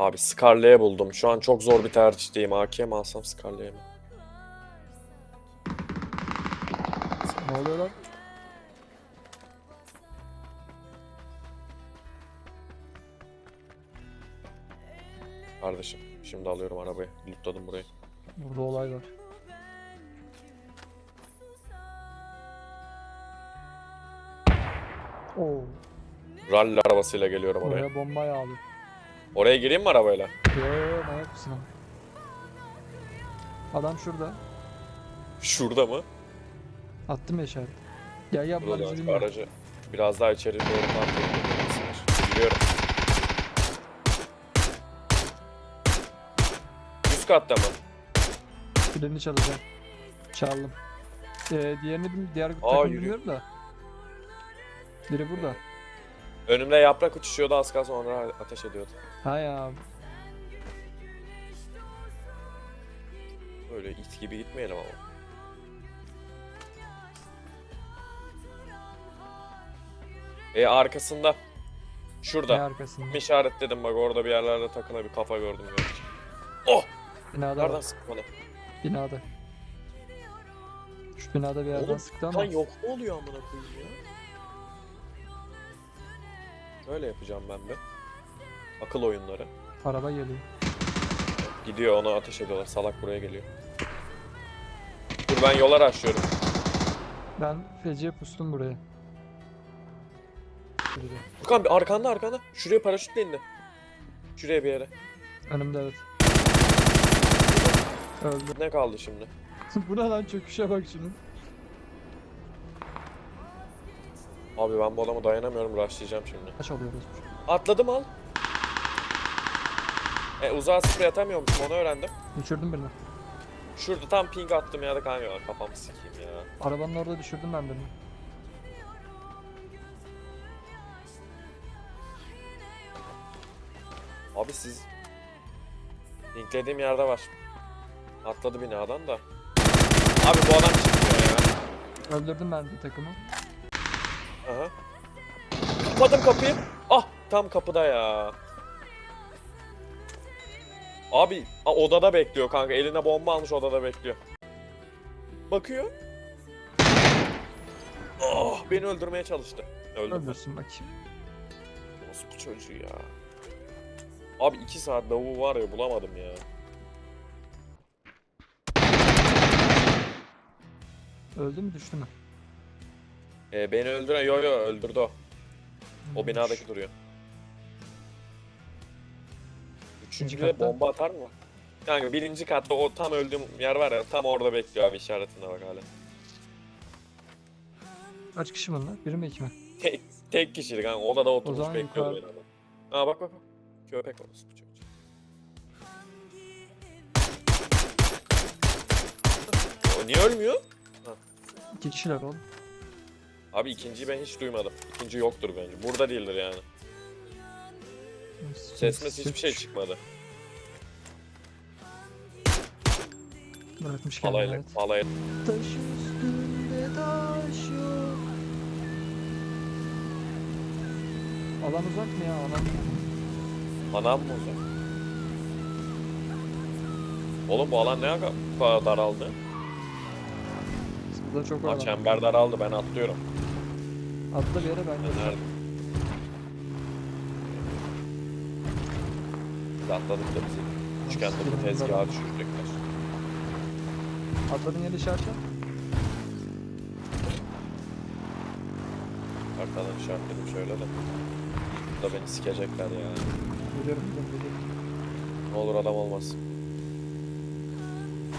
Abi Scarlet'e buldum. Şu an çok zor bir tercihteyim. AK mi alsam Scarlet'e mi? Ne oluyor lan? Kardeşim şimdi alıyorum arabayı. Lootladım burayı. Burada olay var. Oo, Rally arabasıyla geliyorum oraya. oraya bomba yağdı. Oraya gireyim mi arabayla? Yo, manyak mısın lan? Adam şurada. Şurada mı? Attım ya işaret. Gel gel Burada bunlar bizi aracı biraz daha içeri doğru edilmesi Biliyorum. Üst katta mı? Birini çalacağım. Çaldım. Ee, diğerini bil- diğer Aa, takım yürü. bilmiyorum da. Biri burada. Önümde yaprak uçuşuyordu az kalsın sonra ateş ediyordu. Ha ya. Böyle it gibi gitmeyelim ama. E arkasında. Ne Şurada. arkasında? İşaretledim bak orada bir yerlerde takılı bir kafa gördüm. gördüm. Oh! Binada Nereden var. sıktı bana? Binada. Şu binada bir yerden Oğlum, sıktı ama. Lan yok mu oluyor amına koyayım ya? Öyle yapacağım ben de. Akıl oyunları. Araba geliyor. Gidiyor ona ateş ediyorlar. Salak buraya geliyor. Dur ben yola açıyorum. Ben feciye pustum buraya. Furkan bir arkanda arkanda. Şuraya paraşütle indi. Şuraya bir yere. Önümde evet. Öldü. Ne kaldı şimdi? Bu ne lan çöküşe bak şunun. Abi ben bu adama dayanamıyorum. Rushlayacağım şimdi. Kaç alıyoruz? Atladım al. E uzağa sprey atamıyormuşum onu öğrendim. Düşürdüm birini. Şurada tam ping attım ya da kanka kafamı sikeyim ya. Arabanın orada düşürdüm ben birini. Abi siz... Linklediğim yerde var. Atladı binadan da. Abi bu adam çıkmıyor ya. Öldürdüm ben bir takımı. Kapadım kapıyı. Ah tam kapıda ya. Abi a, odada bekliyor kanka. Eline bomba almış odada bekliyor. Bakıyor. Oh beni öldürmeye çalıştı. Öldüm. Öldürsün bakayım. Nasıl bu çocuğu ya? Abi iki saat lavuğu var ya bulamadım ya. Öldü mü düştü mü? Ee, beni öldüren yo yo öldürdü o. O binadaki duruyor. Üçüncüde katta? bomba atar mı? Kanka birinci katta o tam öldüğüm yer var ya tam orada bekliyor abi işaretine bak hala. Kaç kişi bunlar? Biri mi iki mi? Tek, tek kişilik kanka odada oturmuş zaman bekliyor yukarı- beni adam. Aa bak bak bak. Köpek orası bu çocuk. O niye ölmüyor? İki kişiler oğlum. Abi ikinciyi ben hiç duymadım. İkinci yoktur bence. Burada değildir yani. Ses mes hiçbir şey çıkmadı. Bırakmış kendini Palayla, evet. palayla. Taş üstünde taş yok. Alan uzak mı ya alan? Anam mı uzak? Oğlum bu alan ne kadar daraldı? Burada çok alan. çember daraldı ben atlıyorum. Atla bir yere ben geleceğim. nerede? Biz atladık da bizi. Üçgen topu tezgaha düşürecekler. Atladın yeri işaret. Arkadan işaretledim şöyle de. Burada beni sikecekler ya. Biliyorum biliyorum biliyorum. Ne olur adam olmaz.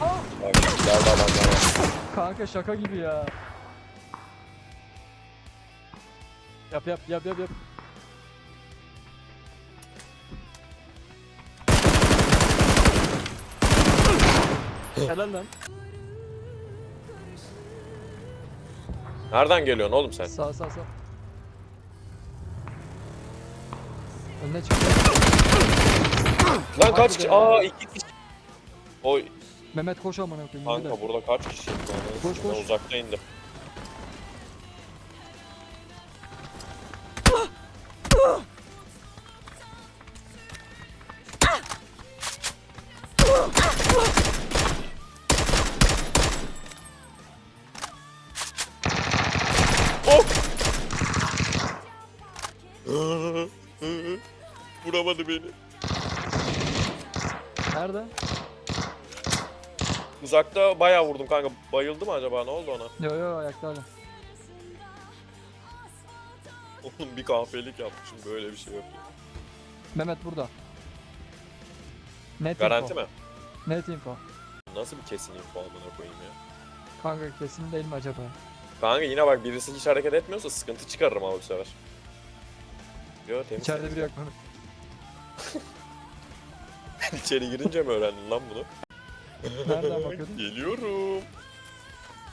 Bak ileride adamlar var. Kanka şaka gibi ya. Yap yap yap yap yap. Helal lan. Nereden geliyorsun oğlum sen? Sağ sağ sağ. Önüne çıktı. Lan kaç kişi? Aa iki kişi. Oy Mehmet koş amına koyayım. kanka burada kaç kişi? Koş, koş. uzakta indim. Uzakta bayağı vurdum kanka. Bayıldı mı acaba? Ne oldu ona? Yo yo ayakta hala. Oğlum bir kahpelik yapmışım. Böyle bir şey yok. Mehmet burada. Net Garanti info. mi? Net info. Nasıl bir kesin info amına koyayım ya? Kanka kesin değil mi acaba? Kanka yine bak birisi hiç hareket etmiyorsa sıkıntı çıkarırım ama bu sefer. Yo temiz. İçeride temiz. biri yok Mehmet. İçeri girince mi öğrendin lan bunu? Nereden bakıyordun? Geliyorum.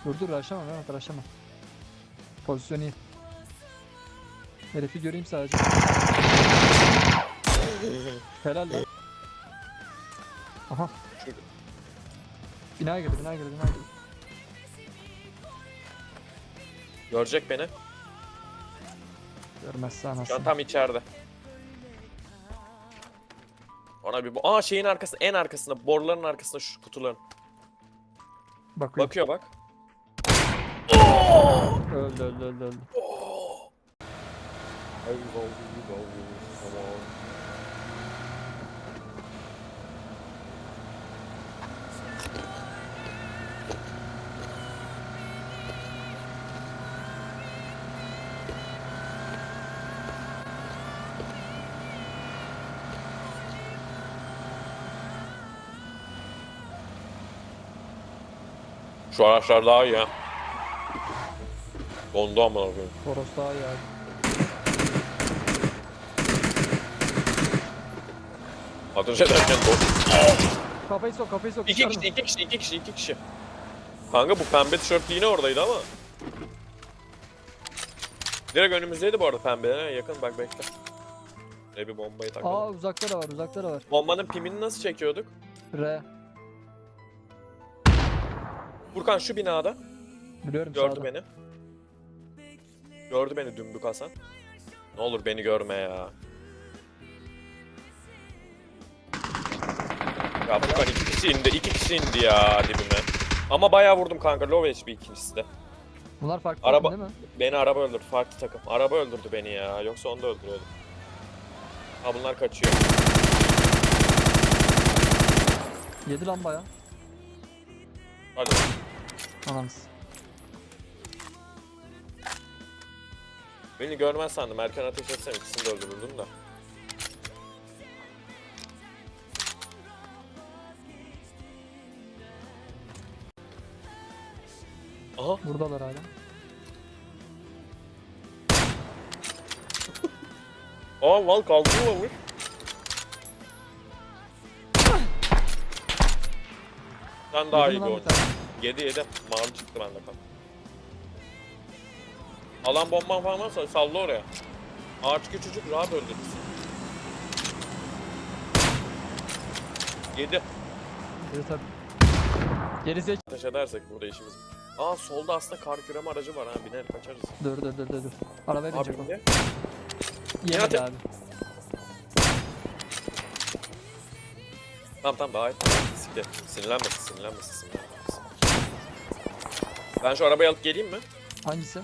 Dur dur aşama Mehmet aşama. Pozisyon iyi. Herifi göreyim sadece. Helal lan. Aha. Şurada. Binaya girdi, binaya girdi, binaya girdi. Görecek beni. Görmezse Şu an anasını. tam içeride. Ona bir bu. Aa şeyin arkasında en arkasında boruların arkasında şu kutuların. Bakıyor. Bakıyor bak. Öldü, öldü, öldü, öldü. Şu araçlar daha iyi ha. Dondu amına koyayım. Toros daha iyi abi. Ateş ederken dondu. Kafayı sok, kafayı sok. İki çıkarma. kişi, iki kişi, iki kişi, iki kişi. Kanka bu pembe tişörtlü yine oradaydı ama. Direkt önümüzdeydi bu arada pembe. Yakın bak bekle. Ne bir bombayı takalım. Aa uzakta da var, uzakta da var. Bombanın pimini nasıl çekiyorduk? R. Furkan şu binada. Biliyorum Gördü sağda. beni. Gördü beni dümbük Hasan. Ne olur beni görme ya. Ya Furkan iki kişi indi, iki kişi indi ya dibime. Ama bayağı vurdum kanka, low HP ikincisi de. Bunlar farklı Araba- değil mi? Beni araba öldürdü, farklı takım. Araba öldürdü beni ya, yoksa onu da öldürüyordum. Ha bunlar kaçıyor. Yedi lan baya. Hadi. Anamız. Beni görmez sandım, erken ateş etsem ikisini de öldürürdüm de. Aha Buradalar hala. Aa val kaldırmamış. Sen daha iyi lan bir oyuncu. 7 7 mavi çıktı bende kan. Alan bomban falan varsa salla oraya. Ağaç küçücük rahat öldürürsün. 7 Yedi tabii. Geri zek. ateş edersek burada işimiz. Aa solda aslında kar küreme aracı var ha biner kaçarız. Dur dur dur dur. dur. Arabaya Abi binecek o. ne? Yemedi abi. Tamam tamam daha iyi. Siktir. Sinirlenmesin sinirlenmesin sinirlenmesin. Ben şu arabayı alıp geleyim mi? Hangisi?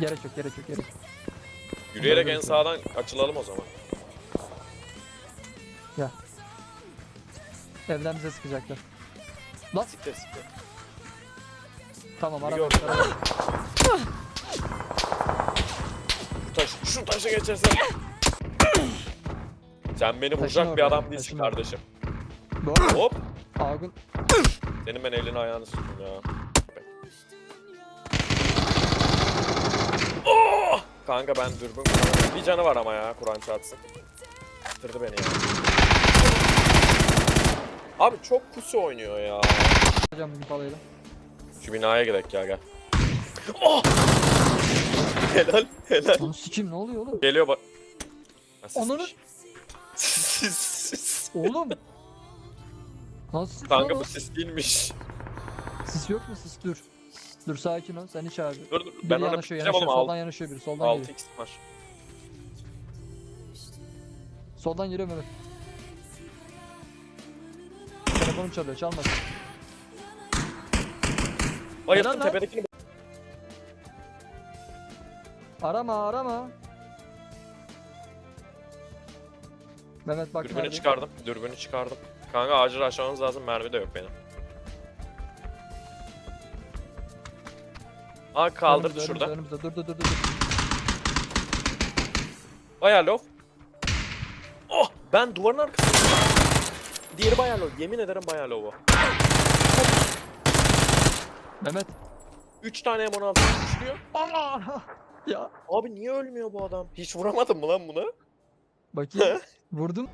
Gerek yok gerek yok gerek yok. Yürüyerek en sağdan açılalım o zaman. Evden bize sıkacaklar. Lan Siktir siktir. tamam araba. Şu taş, şu taşı geçersen. Sen beni vuracak bir oraya, adam taşın değilsin oraya. kardeşim. Arada Hop. Agun Senin ben elini ayağını sıktım ya. Oh! Kanka ben dürbün. Bir canı var ama ya Kur'an çarpsın. Bitirdi beni ya. Abi çok pusu oynuyor ya. hocam bir palayla. Şu binaya gidelim ya gel. Oh! helal helal. Onu sikim ne oluyor oğlum? Geliyor bak. Sismiş. Oğlum. Nasıl Kanka lan bu sis değilmiş. Sis yok mu sis? Dur. Dur sakin ol. Sen hiç abi. Dur dur Biri ben ona yanaşıyor pikleyeceğim yanaşıyor. ama Soldan yanaşıyor biri. Soldan 6 geliyor. x var. Soldan geliyor Mehmet. Telefonum çalıyor. Çalmasın. Bayıldım lan. tepedekini. Arama arama. Mehmet bak Dürbünü neredeyim. çıkardım. Dürbünü çıkardım. Kanka acil aşmamız lazım. Mermi de yok benim. Aa kaldırdı Önümüzde, şurada. Önümüzde, önümüzde. Dur dur dur dur. Bayağı low. Oh! Ben duvarın arkasında. Diğeri bayağı low. Yemin ederim bayağı low o. Mehmet. 3 tane M16 düşürüyor. Aa! ya. Abi niye ölmüyor bu adam? Hiç vuramadın mı lan bunu? Bakayım. Vurdum.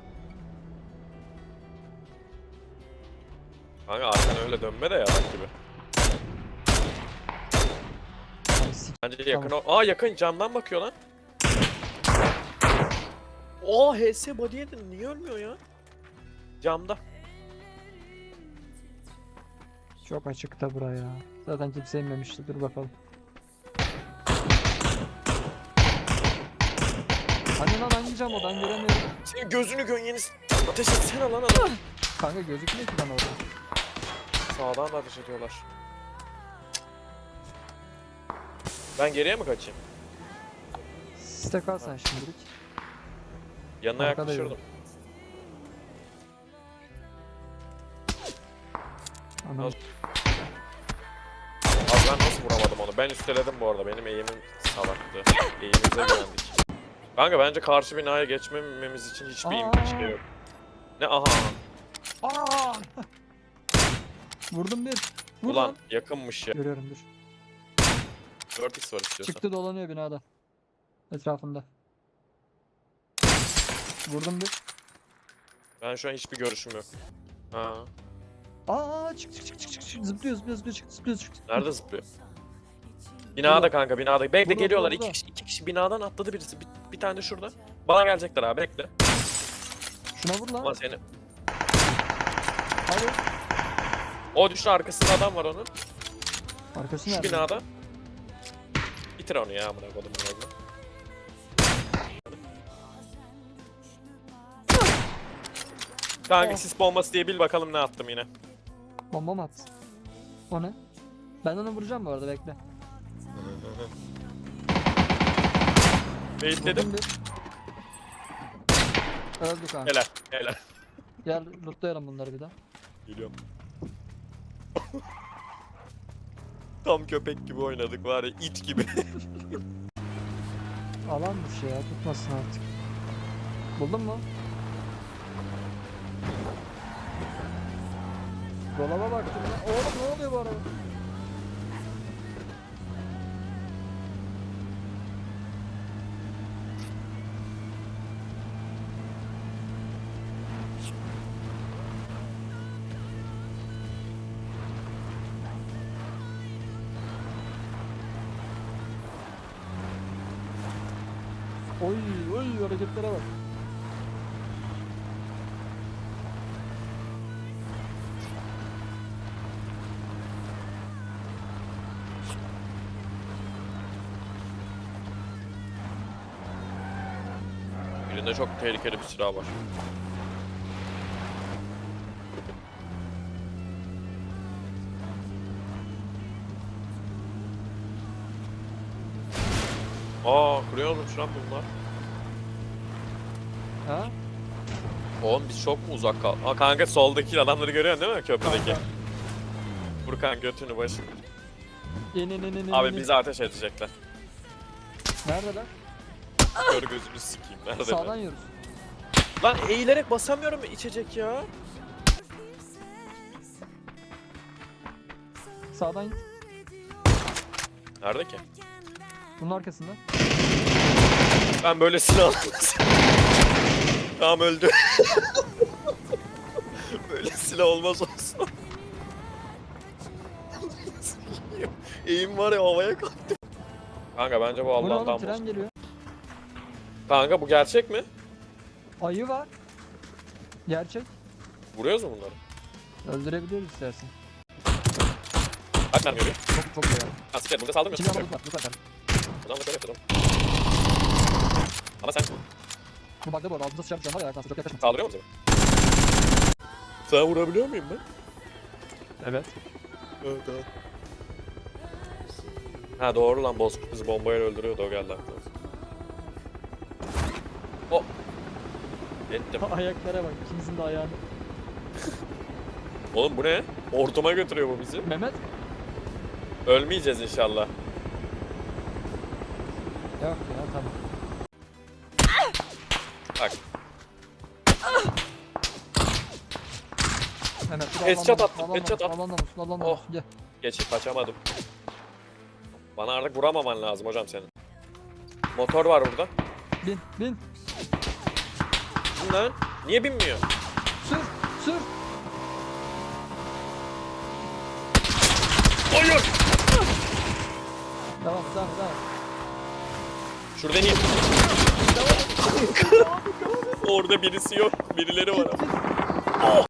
Kanka arkan öyle dönme de yalan gibi. Bence yakın o. Aa yakın camdan bakıyor lan. Aa HS body yedin. Niye ölmüyor ya? Camda. Çok açıkta buraya. Zaten kimse inmemişti. Dur bakalım. Hani lan hangi cam o? Ben göremiyorum. Senin gözünü gön Ateş etsene lan adam. Kanka gözükmüyor ki bana orada. Sağdan da ateş ediyorlar. Ben geriye mi kaçayım? Siste kal sen şimdilik. Yanına Arkadayım. yaklaşırdım. Anam. Abi ben nasıl vuramadım onu? Ben üsteledim bu arada. Benim eğimim salaktı. Eğimimize güvendik. Kanka bence karşı binaya geçmememiz için hiçbir Aa. şey yok. Ne aha. Aa! Vurdum bir. Vur Ulan lan. yakınmış ya. Görüyorum dur. 4x var istiyorsan. Çıktı dolanıyor binada. Etrafında. Vurdum bir. Ben şu an hiçbir görüşüm yok. Ha. Aa çık çık çık çık çık çık. Zıplıyor zıplıyor zıplıyor çık zıplıyor çık. Nerede zıplıyor? Binada kanka binada. Bekle Burada, geliyorlar. burada. İki kişi, iki kişi binadan atladı birisi. Bir, bir tane de şurada. Bana gelecekler abi bekle. Şuna vur Ama lan. seni. Hadi. O düştü arkasında adam var onun. Arkası Şu nerede? binada. Bitir onu ya amına kodumun oğlu. Kanka Oh. sis bombası diye bil bakalım ne attım yine. Bomba mı attı? O ne? Ben onu vuracağım bu arada bekle. Baitledim. Vurdum bir. Öldü kanka. Helal. Helal. Gel lootlayalım bunları bir daha. Geliyorum. Tam köpek gibi oynadık var ya it gibi. Alan bir şey ya tutmasın artık. Buldun mu? Dolaba baktım ya. Oğlum ne oluyor bu araba? Oy oy hareketlere bak. Birinde çok tehlikeli bir silah var. Aa kuruyormuş lan bunlar. Ha? Oğlum biz çok mu uzak kal? Aa kanka soldaki adamları görüyorsun değil mi köprüdeki? Furkan götünü başını. İn in in in in, Abi in. bizi ateş edecekler. Neredeler? Kör gözünü sikeyim. Nerede? Sağdan yürüsün. Lan eğilerek basamıyorum içecek ya. Sağdan git. Nerede ki? Bunun arkasında. Ben böyle silah Tamam öldü. böyle silah olmaz olsun. Eğim var ya havaya kalktı. Kanka bence bu Bu ne oğlum Allah'tan tren geliyor. Kanka bu gerçek mi? Ayı var. Gerçek. Vuruyoruz mu bunları? Öldürebiliyoruz istersen. Kaç mermi görüyor? Çok çok ya. Asker burada saldırmıyorsun. Şimdi ama lütfen lütfen. Adam da şöyle yapalım. Ama sen Bu bug'da bu arada altında sıçan bir can var ya Erkan çok yaklaşma. saldırıyor musun? Sen vurabiliyor muyum ben? Evet. Evet evet. Ha doğru lan Bozkurt bizi bombayla öldürüyordu o geldi aklıma. O. Ettim. Ayaklara bak. İkimizin de ayağını. Oğlum bu ne? Ortama götürüyor bu bizi. Mehmet. Ölmeyeceğiz inşallah. Yok ya tamam. Bak. Dur Headshot attım, headshot Alanda mısın? Alanda Oh. Gel. Geçip kaçamadım. Bana artık vuramaman lazım hocam senin. Motor var burada. Bin bin. Bu Lan niye binmiyor? Sür sür. Hayır. Devam devam devam. Şurada ineyim. Orada birisi yok. Birileri var ama. Oh!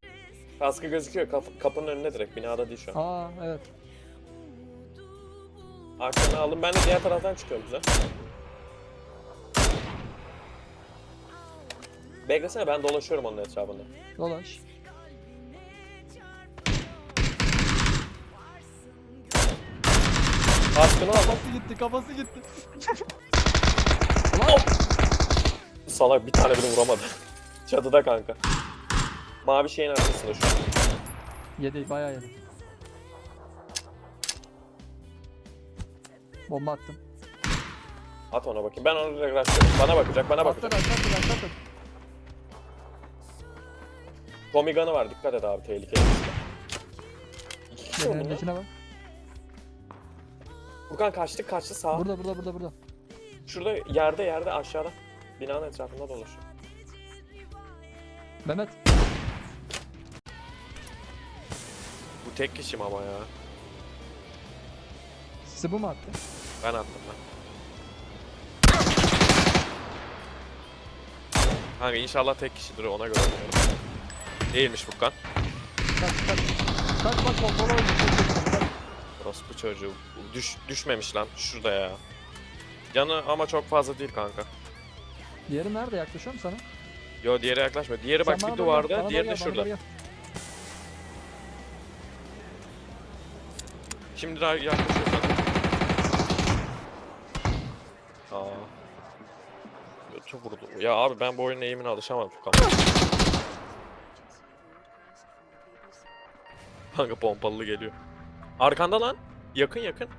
Kaskı gözüküyor. Kap- kapının önünde direkt. Binada değil şu an. Aa evet. Arkanı aldım. Ben de diğer taraftan çıkıyorum güzel. Beklesene ben dolaşıyorum onun etrafında. Dolaş. Kaskını al. Kafası gitti kafası gitti. Salak bir tane bile vuramadı. Çatıda kanka. Mavi şeyin arkasında şu an. Yedi bayağı yedi. Bomba attım. At ona bakayım. Ben onu direkt rushlıyorum. Bana bakacak, bana Attın bakacak. attın attın attın. Tommy Gun'ı var. Dikkat et abi tehlikeli. İki kişi önündekine bak. Furkan kaçtık kaçtı sağa. Burada burada burada burada. Şurada yerde yerde aşağıda. Binanın etrafında dolaşıyor. Mehmet. Bu tek kişim ama ya. Sizi bu mu attı? Ben attım ben. Kanka inşallah tek kişidir ona göre oynuyorum. Değilmiş Furkan. Kaç kaç. Kaç bak kontrol çok çok. Orospu çocuğu. Düş, düşmemiş lan. Şurada ya. Canı ama çok fazla değil kanka. Diğeri nerede yaklaşıyor mu sana? Yo diğeri yaklaşma. Diğeri bak Sen bir bana doğru gel, duvarda, bana diğeri doğru de gel, bana şurada. doğru gel. Şimdi daha yaklaşıyor sana. Aa. Götü vurdu. Ya abi ben bu oyunun eğimine alışamam Furkan. Kanka pompalı geliyor. Arkanda lan. Yakın yakın.